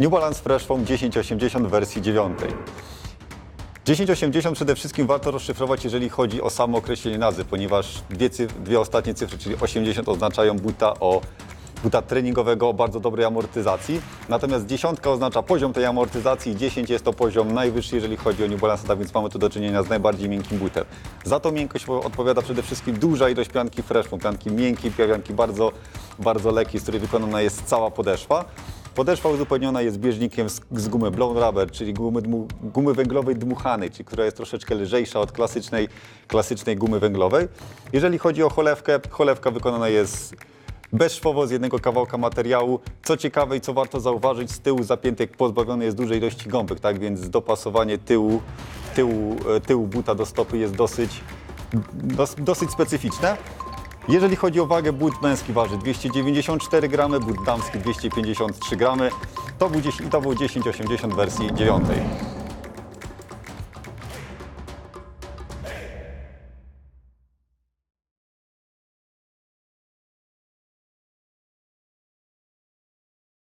New Balance Fresh Foam 1080 w wersji 9. 1080 przede wszystkim warto rozszyfrować, jeżeli chodzi o samo określenie nazwy, ponieważ dwie, cyf- dwie ostatnie cyfry, czyli 80 oznaczają buta o buta treningowego o bardzo dobrej amortyzacji, natomiast dziesiątka oznacza poziom tej amortyzacji i 10 jest to poziom najwyższy, jeżeli chodzi o New Balance, tak więc mamy tu do czynienia z najbardziej miękkim butem. Za tą miękkość odpowiada przede wszystkim duża ilość pianki fresh, pianki miękkiej, pianki bardzo, bardzo lekkiej, z której wykonana jest cała podeszwa. Podeszwa uzupełniona jest bieżnikiem z, z gumy blown rubber, czyli gumy, dmu, gumy węglowej dmuchanej, czyli która jest troszeczkę lżejsza od klasycznej, klasycznej gumy węglowej. Jeżeli chodzi o cholewkę, cholewka wykonana jest bezszwowo z jednego kawałka materiału. Co ciekawe i co warto zauważyć, z tyłu zapiętek pozbawiony jest dużej ilości gąbek, tak więc dopasowanie tyłu, tyłu, e, tyłu buta do stopy jest dosyć, dos, dosyć specyficzne. Jeżeli chodzi o wagę, but męski waży 294 gramy, but damski 253 gramy. To był, 10, to był 1080 w wersji 9.